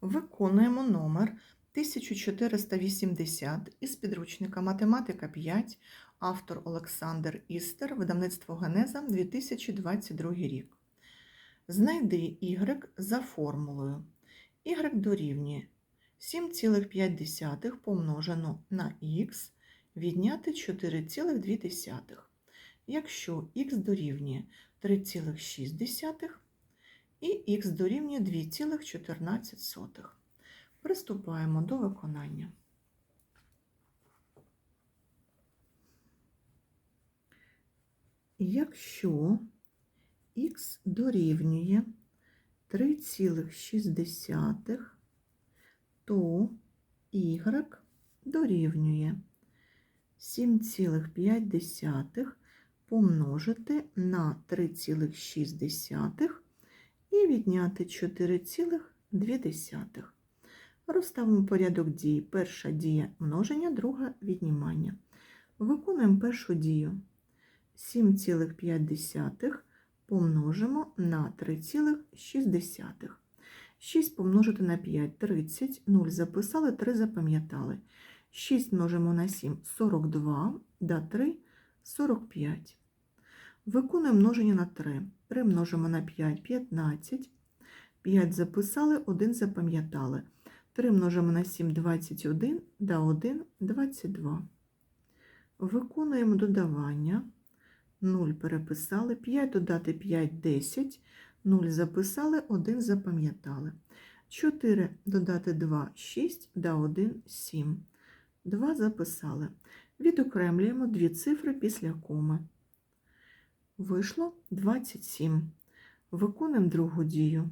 Виконуємо номер 1480 із підручника Математика 5, автор Олександр Істер, видавництво Генеза 2022 рік. Знайди y за формулою. y дорівнює 7,5 помножено на х відняти 4,2. Якщо х дорівнює 3,6 і х дорівнює 2,14. Приступаємо до виконання. Якщо х дорівнює 3,6, то y дорівнює 7,5 помножити на 3,6 і відняти 4,2. Розставимо порядок дій. Перша дія множення, друга віднімання. Виконуємо першу дію. 7,5 помножимо на 3,6. 6 помножити на 5 30, 0 записали, 3 запам'ятали. 6 множимо на 7 42, да 3 45. Виконуємо множення на 3. 3 множимо на 5 15. 5 записали, 1 запам'ятали. 3 множимо на 7 21, да 1 22. Виконуємо додавання. 0 переписали, 5 додати 5 10, 0 записали, 1 запам'ятали. 4 додати 2 6, да 1 7. 2 записали. Відокремлюємо дві цифри після коми. Вийшло 27. Виконуємо другу дію.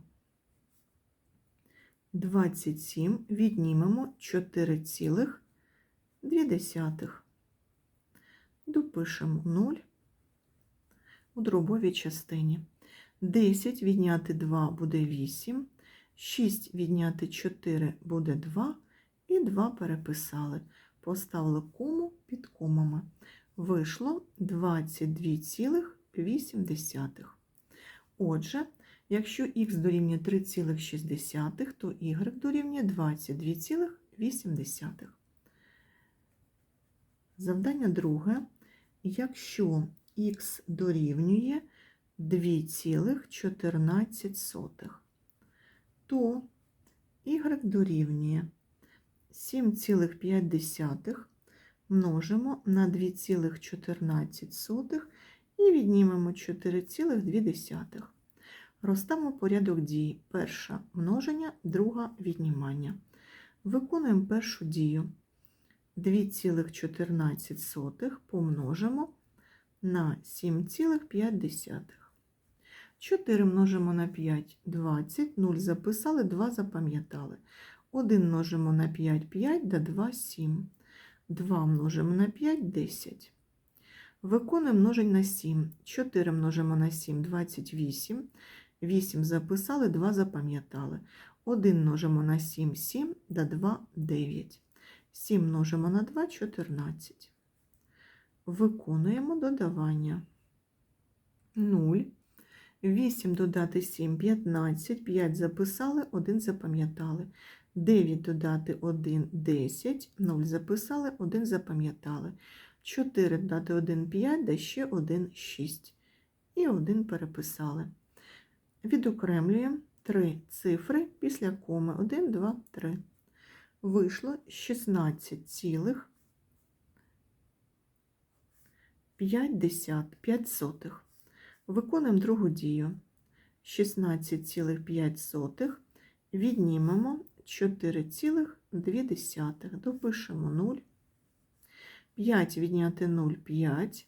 27 віднімемо 4,2. Допишемо 0 у дробовій частині. 10 відняти 2 буде 8, 6 відняти 4 буде 2, і 2 переписали. Поставили кому під комами. Вийшло 22,8. Отже, якщо х дорівнює 3,6, то y дорівнює 22,8. Завдання друге. Якщо х дорівнює 2,14, то y дорівнює 7,5 множимо на 2,14 і віднімемо 4,2. Розставимо порядок дій. Перша множення, друга віднімання. Виконуємо першу дію. 2,14 помножимо на 7,5. 4 множимо на 5 20, 0 записали, 2 запам'ятали. 1 множимо на 5 5, да 2 7. 2 множимо на 5 10. Виконуємо множень на 7. 4 множимо на 7 28. 8 записали, 2 запам'ятали. 1 множимо на 7 7, да 2 9. 7 множимо на 2 14. Виконуємо додавання. 0. 8 додати 7 15, 5 записали, 1 запам'ятали. 9 додати 1 10, 0 записали, 1 запам'ятали. 4 додати 1 5, да ще 1 6. І 1 переписали. Відокремлюємо 3 цифри після коми 1, 2, 3. Вийшло 16 цілих 5 сотих. Виконуємо другу дію. 16,5 віднімемо 4,2. Допишемо 0. 5 відняти 0 5.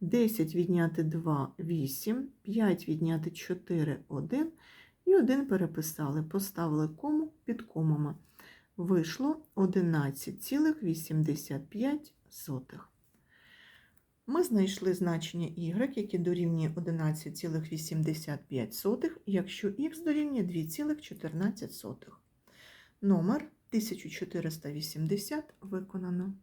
10 відняти 2 8. 5 відняти 4 1. І 1 переписали. Поставили кому під комами. Вийшло 11,85. Ми знайшли значення y, яке дорівнює 11,85, якщо х дорівнює 2,14. Номер 1480 виконано.